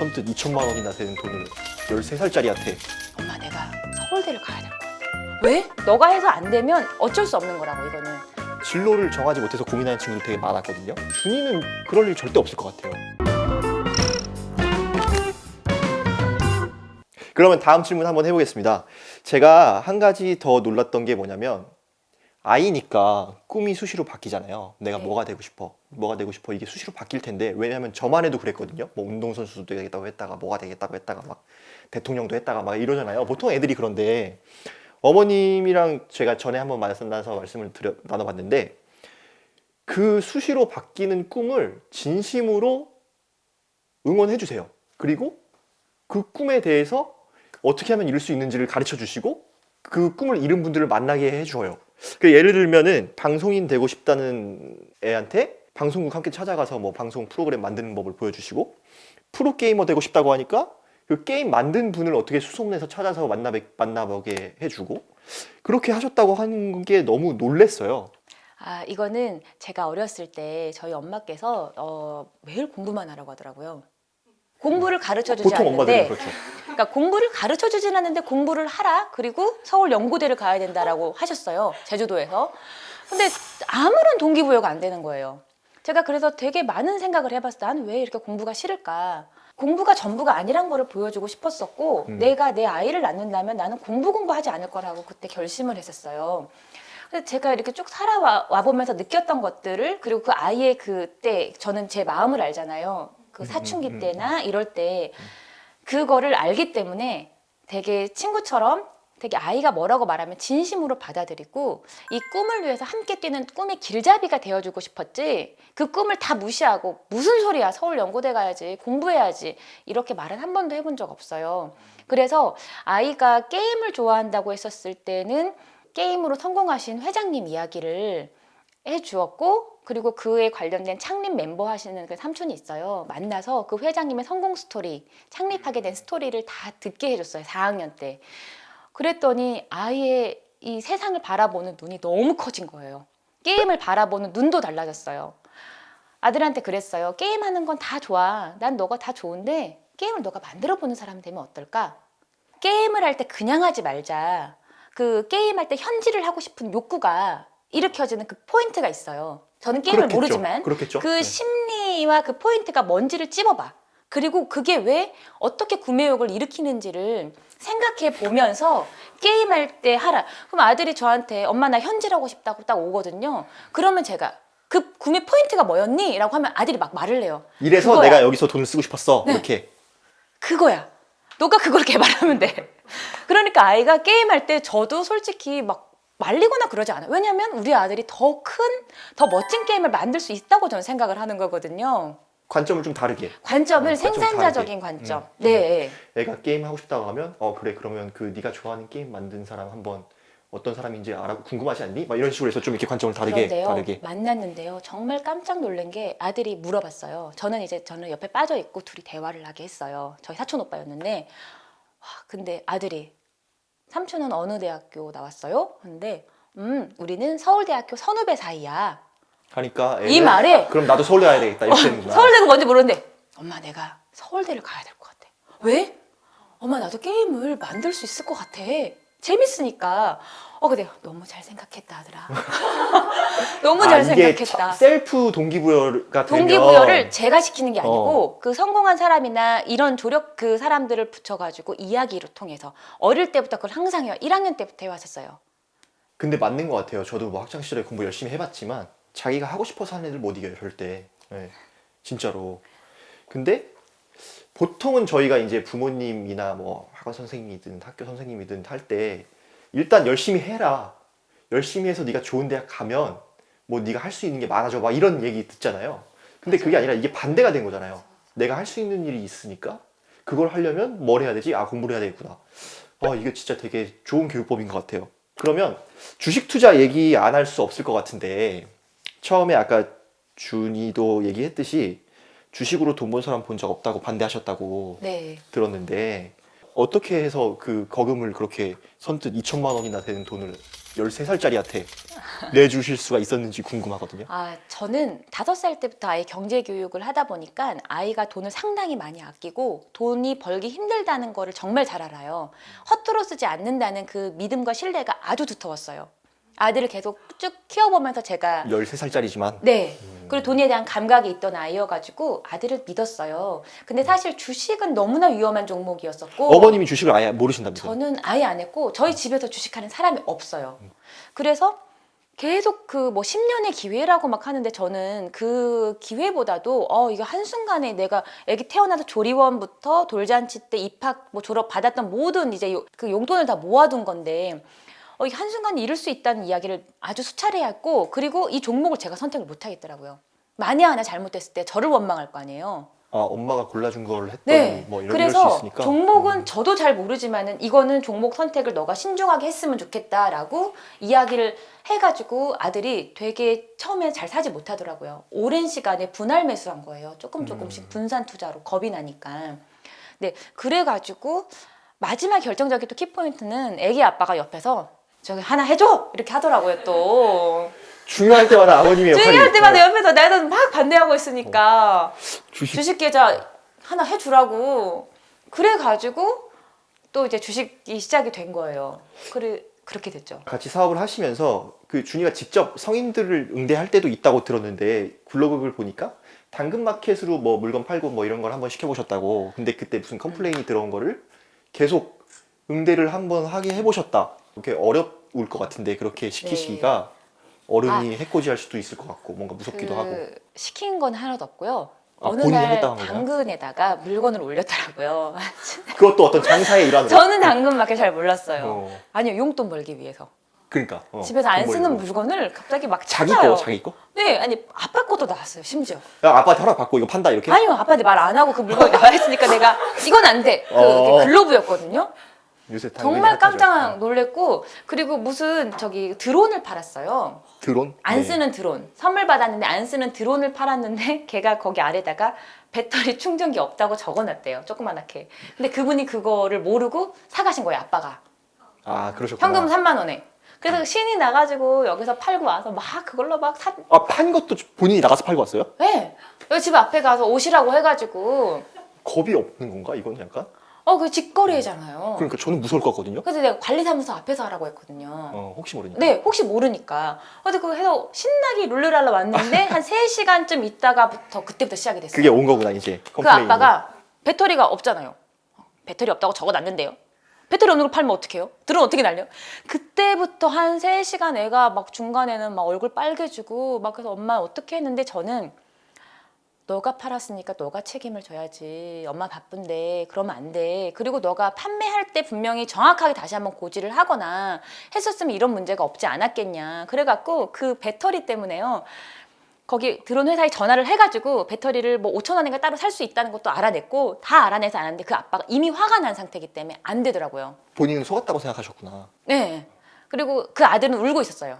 선뜻 2천만 원이나 되는 돈을 13살짜리한테 엄마 내가 서울대를 가야 될것 같아. 왜? 너가 해서 안 되면 어쩔 수 없는 거라고 이거는. 진로를 정하지 못해서 고민하는 친구들 되게 많았거든요. 준이는 그럴 일 절대 없을 것 같아요. 그러면 다음 질문 한번 해보겠습니다. 제가 한 가지 더 놀랐던 게 뭐냐면 아이니까 꿈이 수시로 바뀌잖아요. 내가 네. 뭐가 되고 싶어, 뭐가 되고 싶어 이게 수시로 바뀔 텐데 왜냐하면 저만 해도 그랬거든요. 뭐 운동선수도 되겠다고 했다가 뭐가 되겠다고 했다가 막 대통령도 했다가 막 이러잖아요. 보통 애들이 그런데 어머님이랑 제가 전에 한번 만나서 말씀을 드려 나눠봤는데 그 수시로 바뀌는 꿈을 진심으로 응원해 주세요. 그리고 그 꿈에 대해서 어떻게 하면 이룰 수 있는지를 가르쳐 주시고 그 꿈을 이룬 분들을 만나게 해줘요. 그 예를 들면은 방송인 되고 싶다는 애한테 방송국 함께 찾아가서 뭐 방송 프로그램 만드는 법을 보여주시고 프로 게이머 되고 싶다고 하니까 그 게임 만든 분을 어떻게 수송내서 찾아서 만나 만나보게 해주고 그렇게 하셨다고 하는 게 너무 놀랬어요. 아 이거는 제가 어렸을 때 저희 엄마께서 어, 매일 공부만 하라고 하더라고요. 공부를 가르쳐 주지 보통 엄마들은 않는데 그렇죠. 그러니까 공부를 가르쳐 주진 않는데 공부를 하라. 그리고 서울 연고대를 가야 된다라고 하셨어요 제주도에서. 근데 아무런 동기부여가 안 되는 거예요. 제가 그래서 되게 많은 생각을 해봤어 난왜 이렇게 공부가 싫을까? 공부가 전부가 아니란 거를 보여주고 싶었었고 음. 내가 내 아이를 낳는다면 나는 공부 공부하지 않을 거라고 그때 결심을 했었어요. 근데 제가 이렇게 쭉 살아와 와 보면서 느꼈던 것들을 그리고 그 아이의 그때 저는 제 마음을 알잖아요. 그 음, 사춘기 음, 음, 때나 이럴 때 그거를 알기 때문에 되게 친구처럼 되게 아이가 뭐라고 말하면 진심으로 받아들이고 이 꿈을 위해서 함께 뛰는 꿈의 길잡이가 되어주고 싶었지 그 꿈을 다 무시하고 무슨 소리야? 서울 연고대 가야지 공부해야지 이렇게 말은 한 번도 해본 적 없어요. 그래서 아이가 게임을 좋아한다고 했었을 때는 게임으로 성공하신 회장님 이야기를 해 주었고 그리고 그에 관련된 창립 멤버 하시는 그 삼촌이 있어요. 만나서 그 회장님의 성공 스토리, 창립하게 된 스토리를 다 듣게 해줬어요. 4학년 때. 그랬더니 아이의 이 세상을 바라보는 눈이 너무 커진 거예요. 게임을 바라보는 눈도 달라졌어요. 아들한테 그랬어요. 게임하는 건 다 좋아. 난 너가 다 좋은데 게임을 너가 만들어 보는 사람 되면 어떨까? 게임을 할 때 그냥 하지 말자. 그 게임할 때 현질을 하고 싶은 욕구가 일으켜지는 그 포인트가 있어요. 저는 게임을 그렇겠죠. 모르지만 그렇겠죠. 그 네. 심리와 그 포인트가 뭔지를 찝어봐. 그리고 그게 왜 어떻게 구매욕을 일으키는지를 생각해 보면서 게임할 때 하라. 그럼 아들이 저한테 엄마 나 현질하고 싶다고 딱 오거든요. 그러면 제가 그 구매 포인트가 뭐였니? 라고 하면 아들이 막 말을 해요. 이래서 그거야. 내가 여기서 돈을 쓰고 싶었어. 네. 이렇게. 그거야. 너가 그걸 개발하면 돼. 그러니까 아이가 게임할 때 저도 솔직히 막 말리거나 그러지 않아요. 왜냐면 우리 아들이 더 큰, 더 멋진 게임을 만들 수 있다고 저는 생각을 하는 거거든요. 관점을 좀 다르게. 관점을 어, 생산자적인 다르게. 관점. 음. 네. 애가 게임 하고 싶다고 하면 어 그래 그러면 그 네가 좋아하는 게임 만든 사람 한번 어떤 사람인지 알아 궁금하지 않니? 막 이런 식으로 해서 좀 이렇게 관점을 다르게 그런데요, 다르게. 만났는데요. 정말 깜짝 놀란 게 아들이 물어봤어요. 저는 이제 저는 옆에 빠져 있고 둘이 대화를 하게 했어요. 저희 사촌 오빠였는데, 와, 근데 아들이 삼촌은 어느 대학교 나왔어요? 근데 음, 우리는 서울대학교 선후배 사이야. 하니까 이 애는 말에 그럼 나도 서울대 가야 되겠다 이렇게 되는구나. 서울대가 뭔지 모르는데, 엄마 내가 서울대를 가야 될 것 같아. 왜? 엄마 나도 게임을 만들 수 있을 것 같아. 재밌으니까. 어 근데 너무 잘 생각했다 아들아. 너무 잘 아, 이게 생각했다. 차- 셀프 동기부여가 되면 동기부여를 제가 시키는 게 아니고 어. 그 성공한 사람이나 이런 조력 그 사람들을 붙여가지고 이야기로 통해서 어릴 때부터 그걸 항상 해요. 1학년 때부터 해왔었어요. 근데 맞는 것 같아요. 저도 뭐 학창 시절에 공부 열심히 해봤지만 자기가 하고 싶어서 하는 애들 못 이겨요 절대. 네, 진짜로. 근데 보통은 저희가 이제 부모님이나 뭐 학원 선생님이든 학교 선생님이든 할 때 일단 열심히 해라. 열심히 해서 네가 좋은 대학 가면 뭐 네가 할 수 있는 게 많아져 막 이런 얘기 듣잖아요. 근데 그게 아니라 이게 반대가 된 거잖아요. 내가 할 수 있는 일이 있으니까 그걸 하려면 뭘 해야 되지? 아 공부를 해야 되겠구나. 아 이게 진짜 되게 좋은 교육법인 것 같아요. 그러면 주식 투자 얘기 안 할 수 없을 것 같은데 처음에 아까 준이도 얘기했듯이 주식으로 돈 번 사람 본 적 없다고 반대하셨다고 네. 들었는데 어떻게 해서 그 거금을 그렇게 선뜻 2천만 원이나 되는 돈을 13살짜리한테 내주실 수가 있었는지 궁금하거든요. 아, 저는 다섯 살 때부터 아이 경제 교육을 하다 보니까 아이가 돈을 상당히 많이 아끼고 돈이 벌기 힘들다는 거를 정말 잘 알아요. 허투루 쓰지 않는다는 그 믿음과 신뢰가 아주 두터웠어요. 아들을 계속 쭉 키워보면서 제가 13살짜리지만 네. 그리고 돈에 대한 감각이 있던 아이여가지고 아들을 믿었어요. 근데 사실 주식은 너무나 위험한 종목이었었고 어머님이 주식을 아예 모르신답니다. 저는 아예 안 했고 저희 집에서 주식하는 사람이 없어요. 그래서 계속 그 뭐 10년의 기회라고 막 하는데 저는 그 기회보다도 어 이거 한순간에 내가 아기 태어나서 조리원부터 돌잔치 때 입학 뭐 졸업 받았던 모든 이제 요- 그 용돈을 다 모아둔 건데 어 이게 한순간에 잃을 수 있다는 이야기를 아주 수차례 했고 그리고 이 종목을 제가 선택을 못 하겠더라고요. 만에 하나 잘못됐을 때 저를 원망할 거 아니에요. 아 엄마가 골라준 걸 했더니 네. 뭐 이럴, 이럴 수 그래서 있으니까. 종목은 음. 저도 잘 모르지만은 이거는 종목 선택을 너가 신중하게 했으면 좋겠다라고 이야기를 해가지고 아들이 되게 처음에 잘 사지 못하더라고요. 오랜 시간에 분할 매수한 거예요. 조금 조금씩 음. 분산 투자로 겁이 나니까. 네, 그래가지고 마지막 결정적인 또 키포인트는 애기 아빠가 옆에서 저기 하나 해줘 이렇게 하더라고요 또 중요할 때마다 아버님의 역할이 중요할 때마다. 옆에서 나는 막 반대하고 있으니까 주식 주식 계좌 하나 해주라고 그래 가지고 또 이제 주식이 시작이 된 거예요. 그래 그렇게 됐죠. 같이 사업을 하시면서 그 준이가 직접 성인들을 응대할 때도 있다고 들었는데 블로그를 보니까 당근 마켓으로 뭐 물건 팔고 뭐 이런 걸 한번 시켜보셨다고. 근데 그때 무슨 컴플레인이 들어온 거를 계속 응대를 한번 하게 해보셨다. 이렇게 어려울 것 같은데 그렇게 시키시기가 어른이 해코지할 수도 있을 것 같고 뭔가 무섭기도 하고. 그 시킨 건 하나도 없고요. 아, 어느 본인이 날 했다는? 당근에다가 물건을 올렸더라고요. 그것도 어떤 장사의 일환으로. 저는 당근밖에 잘 몰랐어요. 어, 아니요 용돈 벌기 위해서 그러니까 어, 집에서 안 돈 쓰는 벌려고. 물건을 갑자기 막 자기 찾아요. 거 자기 거? 네, 아니 아빠 것도 나왔어요 심지어. 야 아빠한테 허락 받고 이거 판다 이렇게? 아니요 아빠한테 말 안 하고 그 물건이 나와 있으니까 내가 이건 안 돼. 그 어. 글로브였거든요. 요새 당근이 정말 핫하죠. 깜짝 놀랬고 그리고 무슨 저기 드론을 팔았어요. 드론? 안 네. 쓰는 드론 선물 받았는데 안 쓰는 드론을 팔았는데 걔가 거기 아래다가 배터리 충전기 없다고 적어놨대요 조그만하게 근데 그분이 그거를 모르고 사가신 거예요 아빠가 아 그러셨구나. 현금 3만 원에 그래서 신이 나가지고 여기서 팔고 와서 막 그걸로 막 사. 아, 판 것도 본인이 나가서 팔고 왔어요? 네. 여기 집 앞에 가서 오시라고 해가지고 겁이 없는 건가? 이건 약간? 어 그 직거래잖아요. 그러니까 저는 무서울 것 같거든요. 그래서 내가 관리사무소 앞에서 하라고 했거든요. 어, 혹시 모르니까. 네, 혹시 모르니까. 근데 그거 해서 신나게 룰루랄라 왔는데 한 3시간쯤 있다가부터 그때부터 시작이 됐어요. 그게 온 거구나 이제. 그 컴플레인이. 아빠가 배터리가 없잖아요. 배터리 없다고 적어 놨는데요. 배터리 없는 걸 팔면 어떡해요? 드론 어떻게 날려? 그때부터 한 3시간 애가 막 중간에는 막 얼굴 빨개지고 막 그래서 엄마 어떻게 했는데 저는 너가 팔았으니까 너가 책임을 져야지. 엄마 바쁜데 그러면 안 돼. 그리고 너가 판매할 때 분명히 정확하게 다시 한번 고지를 하거나 했었으면 이런 문제가 없지 않았겠냐. 그래갖고 그 배터리 때문에요. 거기 드론 회사에 전화를 해가지고 배터리를 뭐 5천 원인가 따로 살 수 있다는 것도 알아냈고 다 알아내서 아는데 그 아빠가 이미 화가 난 상태이기 때문에 안 되더라고요. 본인은 속았다고 생각하셨구나. 네. 그리고 그 아들은 울고 있었어요.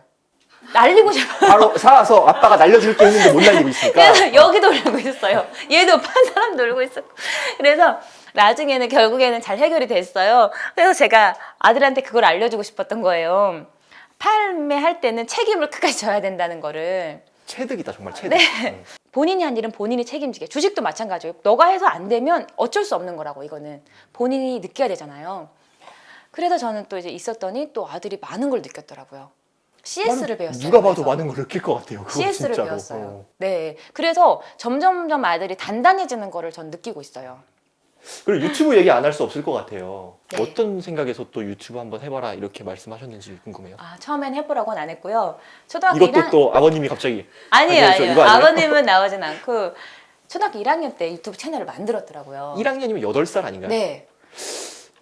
날리고 싶어. 바로 사와서 아빠가 날려줄게 했는데 못 날리고 있으니까. 그래서 여기도 울고 있었어요. 얘도 판 사람도 울고 있었고. 그래서 나중에는 결국에는 잘 해결이 됐어요. 그래서 제가 아들한테 그걸 알려주고 싶었던 거예요. 판매할 때는 책임을 끝까지 져야 된다는 거를. 체득이다 정말 체득. 네. 응. 본인이 한 일은 본인이 책임지게. 주식도 마찬가지예요. 너가 해서 안 되면 어쩔 수 없는 거라고 이거는 본인이 느껴야 되잖아요. 그래서 저는 또 이제 있었더니 또 아들이 많은 걸 느꼈더라고요. CS를 배웠어요. 누가 봐도 그래서. 많은 걸 느낄 것 같아요. 그거 CS를 진짜로. 배웠어요. 어. 네. 그래서 점점점 아들이 단단해지는 거를 전 느끼고 있어요. 그리고 유튜브 얘기 안 할 수 없을 것 같아요. 네. 어떤 생각에서 또 유튜브 한번 해봐라 이렇게 말씀하셨는지 궁금해요. 아, 처음엔 해보라고는 안 했고요. 초등학교 이것도 1학... 또 아버님이 갑자기 아니에요, 저 아니에요. 아버님은 나오진 않고 초등학교 1학년 때 유튜브 채널을 만들었더라고요. 1학년이면 8살 아닌가요? 네.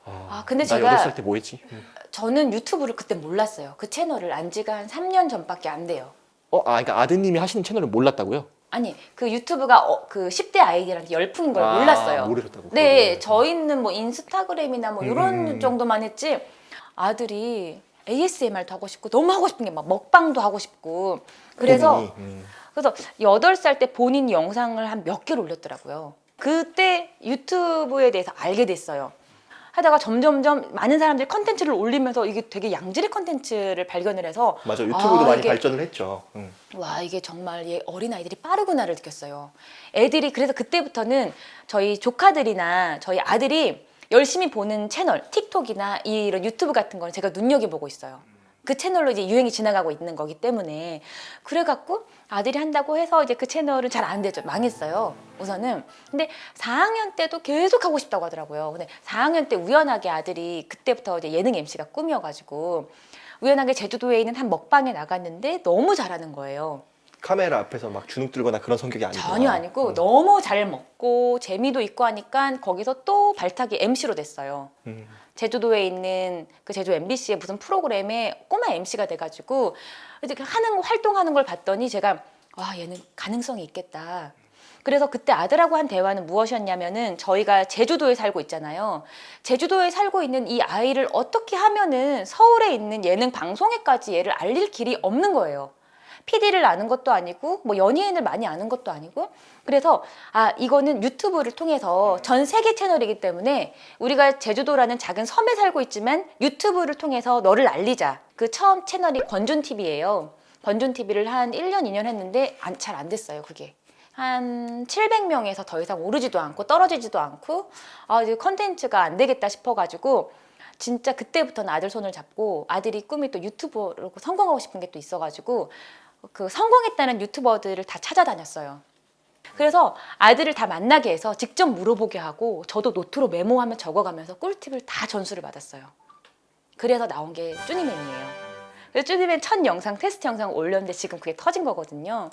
아, 아, 근데 나 제가- 8살 때 뭐 했지? 응. 저는 유튜브를 그때 몰랐어요. 그 채널을 안 지가 한 3년 전밖에 안 돼요. 어, 아, 그러니까 아드님이 하시는 채널을 몰랐다고요? 아니, 그 유튜브가 어, 그 10대 아이들한테 열풍인 걸 아, 몰랐어요. 모르셨다고. 네, 그거를. 저희는 뭐 인스타그램이나 뭐 이런 음. 정도만 했지 아들이 ASMR도 하고 싶고 너무 하고 싶은 게 막 먹방도 하고 싶고 그래서 음. 그래서 8살 때 본인 영상을 한 몇 개를 올렸더라고요. 그때 유튜브에 대해서 알게 됐어요. 하다가 점점점 많은 사람들이 컨텐츠를 올리면서 이게 되게 양질의 컨텐츠를 발견을 해서 맞아 유튜브도 아, 많이 이게- 발전을 했죠. 음. 와 이게 정말 얘 어린 아이들이 빠르구나를 느꼈어요. 애들이 그래서 그때부터는 저희 조카들이나 저희 아들이 열심히 보는 채널 틱톡이나 이런 유튜브 같은 거는 제가 눈여겨 보고 있어요. 그 채널로 이제 유행이 지나가고 있는 거기 때문에 그래갖고 아들이 한다고 해서 이제 그 채널은 잘 안 되죠. 망했어요 우선은. 근데 4학년 때도 계속 하고 싶다고 하더라고요. 근데 4학년 때 우연하게 아들이 그때부터 이제 예능 MC가 꿈이어가지고 우연하게 제주도에 있는 한 먹방에 나갔는데 너무 잘하는 거예요 카메라 앞에서 막 주눅 들거나 그런 성격이 아니고 전혀 아니고 너무 잘 먹고 재미도 있고 하니까 거기서 또 발탁이 MC로 됐어요 음. 제주도에 있는 그 제주 MBC의 무슨 프로그램에 꼬마 MC가 돼가지고 이제 그 하는 활동하는 걸 봤더니 제가 와 얘는 가능성이 있겠다. 그래서 그때 아들하고 한 대화는 무엇이었냐면은 저희가 제주도에 살고 있잖아요. 제주도에 살고 있는 이 아이를 어떻게 하면은 서울에 있는 예능 방송에까지 얘를 알릴 길이 없는 거예요. PD를 아는 것도 아니고 뭐 연예인을 많이 아는 것도 아니고. 그래서 아 이거는 유튜브를 통해서 전 세계 채널이기 때문에 우리가 제주도라는 작은 섬에 살고 있지만 유튜브를 통해서 너를 알리자. 그 처음 채널이 권준 TV예요. 권준 TV를 한 1년 2년 했는데 잘 안 됐어요 그게. 한 700명에서 더 이상 오르지도 않고 떨어지지도 않고 아 이제 컨텐츠가 안 되겠다 싶어가지고 진짜 그때부터는 아들 손을 잡고 아들이 꿈이 또 유튜버로 성공하고 싶은 게 또 있어가지고 그 성공했다는 유튜버들을 다 찾아다녔어요. 그래서 아들을 다 만나게 해서 직접 물어보게 하고 저도 노트로 메모하며 적어가면서 꿀팁을 다 전수를 받았어요. 그래서 나온 게 쭈니맨이에요. 그래서 쭈니맨 첫 영상 테스트 영상 올렸는데 지금 그게 터진 거거든요.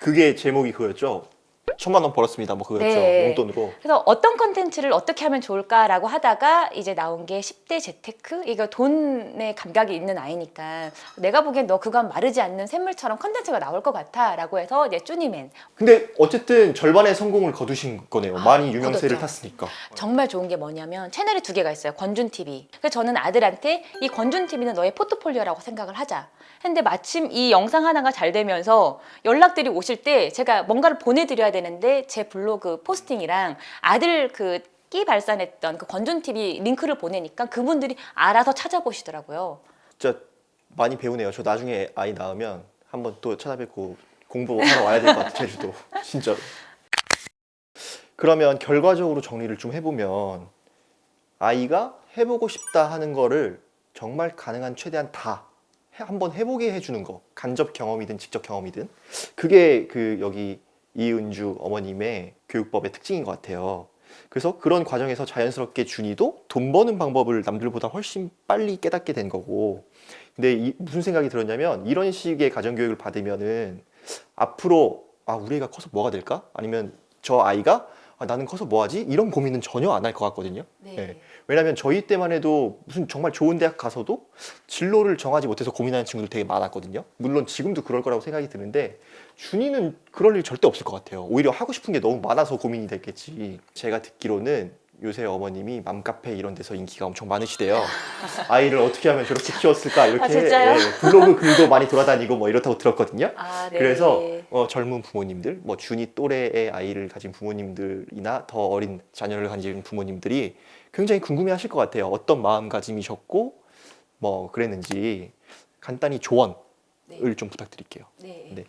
그게 제목이 그거였죠. 천만 원 벌었습니다. 뭐 그거였죠. 네. 용돈으로. 그래서 어떤 컨텐츠를 어떻게 하면 좋을까라고 하다가 이제 나온 게 10대 재테크? 이거 돈에 감각이 있는 아이니까 내가 보기엔 너 그건 마르지 않는 샘물처럼 컨텐츠가 나올 것 같아 라고 해서 이제 쭈니맨 근데 어쨌든 절반의 성공을 거두신 거네요. 많이 유명세를 거뒀죠. 탔으니까. 정말 좋은 게 뭐냐면 채널이 두 개가 있어요. 권준 TV. 그래서 저는 아들한테 이 권준 TV는 너의 포트폴리오라고 생각을 하자. 근데 마침 이 영상 하나가 잘 되면서 연락들이 오실 때 제가 뭔가를 보내드려야 되는데 제 블로그 포스팅이랑 아들 그 끼 발산했던 그 권준 TV 링크를 보내니까 그분들이 알아서 찾아보시더라고요. 진짜 많이 배우네요. 저 나중에 아이 낳으면 한번 또 찾아뵙고 공부하러 와야 될 것 같아요. 제주도. 진짜로. 그러면 결과적으로 정리를 좀 해보면 아이가 해보고 싶다 하는 거를 정말 가능한 최대한 다 해- 한번 해보게 해주는 거 간접 경험이든 직접 경험이든 그게 그 여기 이은주 어머님의 교육법의 특징인 것 같아요. 그래서 그런 과정에서 자연스럽게 준이도 돈 버는 방법을 남들보다 훨씬 빨리 깨닫게 된 거고 근데 이- 무슨 생각이 들었냐면 이런 식의 가정교육을 받으면은 앞으로 아 우리 애가 커서 뭐가 될까? 아니면 저 아이가 아, 나는 커서 뭐 하지? 이런 고민은 전혀 안 할 것 같거든요. 네. 왜냐하면 저희 때만 해도 무슨 정말 좋은 대학 가서도 진로를 정하지 못해서 고민하는 친구들 되게 많았거든요. 물론 지금도 그럴 거라고 생각이 드는데 준이는 그럴 일 절대 없을 것 같아요. 오히려 하고 싶은 게 너무 많아서 고민이 됐겠지. 제가 듣기로는 요새 어머님이 맘카페 이런 데서 인기가 엄청 많으시대요. 아이를 어떻게 하면 저렇게 키웠을까 이렇게 아, 진짜요? 예, 블로그 글도 많이 돌아다니고 뭐 이렇다고 들었거든요. 아, 네. 그래서 어, 젊은 부모님들, 뭐 준이 또래의 아이를 가진 부모님들이나 더 어린 자녀를 가진 부모님들이 굉장히 궁금해하실 것 같아요. 어떤 마음가짐이셨고 뭐 그랬는지 간단히 조언을 네. 좀 부탁드릴게요. 네. 네.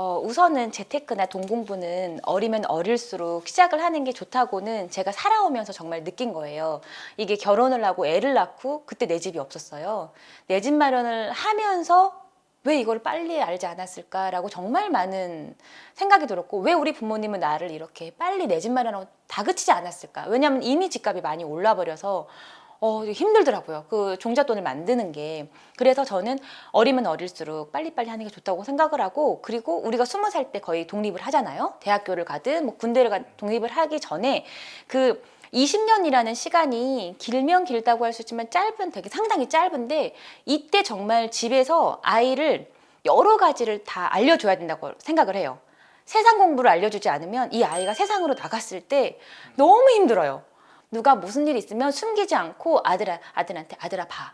어, 우선은 재테크나 동공부는 어리면 어릴수록 시작을 하는 게 좋다고는 제가 살아오면서 정말 느낀 거예요. 이게 결혼을 하고 애를 낳고 그때 내 집이 없었어요. 내 집 마련을 하면서 왜 이걸 빨리 알지 않았을까라고 정말 많은 생각이 들었고 왜 우리 부모님은 나를 이렇게 빨리 내 집 마련하고 다그치지 않았을까? 왜냐하면 이미 집값이 많이 올라 버려서 어, 힘들더라고요. 그 종잣돈을 만드는 게. 그래서 저는 어리면 어릴수록 빨리빨리 하는 게 좋다고 생각을 하고, 그리고 우리가 스무 살 때 거의 독립을 하잖아요. 대학교를 가든, 뭐 군대를 가 독립을 하기 전에 그 20년이라는 시간이 길면 길다고 할 수 있지만 짧은 되게 상당히 짧은데 이때 정말 집에서 아이를 여러 가지를 다 알려줘야 된다고 생각을 해요. 세상 공부를 알려주지 않으면 이 아이가 세상으로 나갔을 때 너무 힘들어요. 누가 무슨 일 있으면 숨기지 않고 아들아, 아들한테 아들아 봐.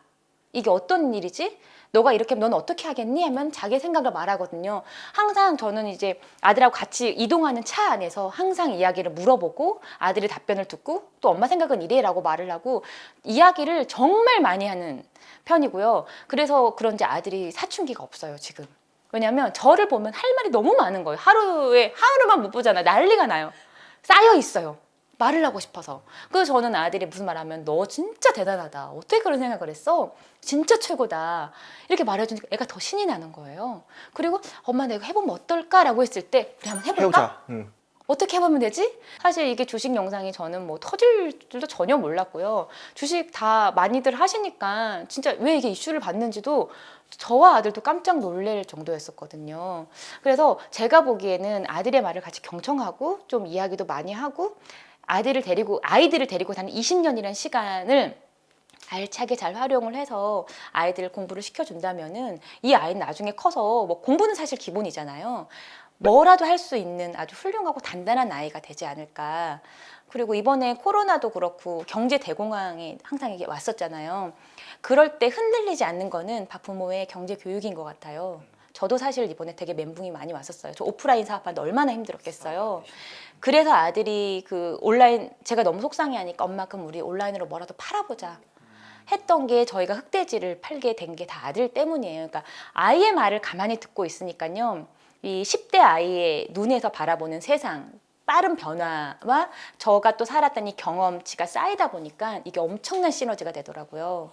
이게 어떤 일이지? 너가 이렇게 하면 넌 어떻게 하겠니? 하면 자기 생각을 말하거든요. 항상 저는 이제 아들하고 같이 이동하는 차 안에서 항상 이야기를 물어보고 아들의 답변을 듣고 또 엄마 생각은 이래라고 말을 하고 이야기를 정말 많이 하는 편이고요. 그래서 그런지 아들이 사춘기가 없어요, 지금. 왜냐면 저를 보면 할 말이 너무 많은 거예요. 하루에 하루만 못 보잖아. 난리가 나요. 쌓여 있어요. 말을 하고 싶어서. 그래서 저는 아들이 무슨 말 하면 너 진짜 대단하다. 어떻게 그런 생각을 했어? 진짜 최고다. 이렇게 말해주니까 애가 더 신이 나는 거예요. 그리고 엄마 내가 해보면 어떨까 라고 했을 때 우리 한번 해볼까? 해보자. 음. 어떻게 해보면 되지? 사실 이게 주식 영상이 저는 뭐 터질 줄도 전혀 몰랐고요. 주식 다 많이들 하시니까 진짜 왜 이게 이슈를 받는지도 저와 아들도 깜짝 놀랄 정도였었거든요. 그래서 제가 보기에는 아들의 말을 같이 경청하고 좀 이야기도 많이 하고 아들을 데리고 아이들을 데리고 다니는 20년이라는 시간을 알차게 잘 활용을 해서 아이들 공부를 시켜준다면은 이 아이는 나중에 커서 뭐 공부는 사실 기본이잖아요. 뭐라도 할 수 있는 아주 훌륭하고 단단한 아이가 되지 않을까. 그리고 이번에 코로나도 그렇고 경제 대공황이 항상 이게 왔었잖아요. 그럴 때 흔들리지 않는 거는 부모의 경제 교육인 것 같아요. 저도 사실 이번에 되게 멘붕이 많이 왔었어요. 저 오프라인 사업하는데 얼마나 힘들었겠어요. 그래서 아들이 그 온라인 제가 너무 속상해하니까 엄마 그럼 우리 온라인으로 뭐라도 팔아보자. 했던 게 저희가 흑돼지를 팔게 된 게 다 아들 때문이에요. 그러니까 아이의 말을 가만히 듣고 있으니까요. 이 10대 아이의 눈에서 바라보는 세상, 빠른 변화와 저가 또 살았던 이 경험치가 쌓이다 보니까 이게 엄청난 시너지가 되더라고요.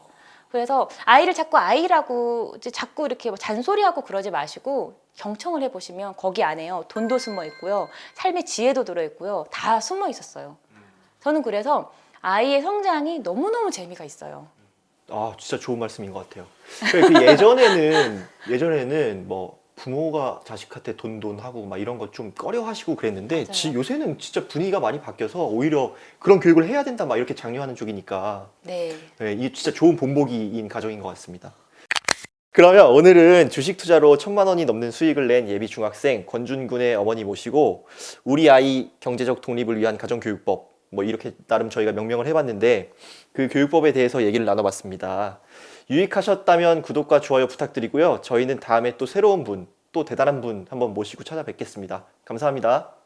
그래서 아이를 자꾸 아이라고 이제 자꾸 이렇게 뭐 잔소리하고 그러지 마시고 경청을 해보시면 거기 안에요 돈도 숨어 있고요 삶의 지혜도 들어 있고요 다 숨어 있었어요. 저는 그래서 아이의 성장이 너무 너무 재미가 있어요. 아 진짜 좋은 말씀인 것 같아요. 그 예전에는 예전에는 뭐 부모가 자식한테 돈돈 하고 막 이런 거 좀 꺼려 하시고 그랬는데 맞아요. 지, 요새는 진짜 분위기가 많이 바뀌어서 오히려 그런 교육을 해야 된다 막 이렇게 장려하는 쪽이니까 네. 네, 이게 진짜 좋은 본보기인 가정인 것 같습니다. 그러면 오늘은 주식 투자로 천만 원이 넘는 수익을 낸 예비 중학생 권준군의 어머니 모시고 우리 아이 경제적 독립을 위한 가정교육법 뭐 이렇게 나름 저희가 명명을 해봤는데 그 교육법에 대해서 얘기를 나눠봤습니다. 유익하셨다면 구독과 좋아요 부탁드리고요. 저희는 다음에 또 새로운 분, 또 대단한 분 한번 모시고 찾아뵙겠습니다. 감사합니다.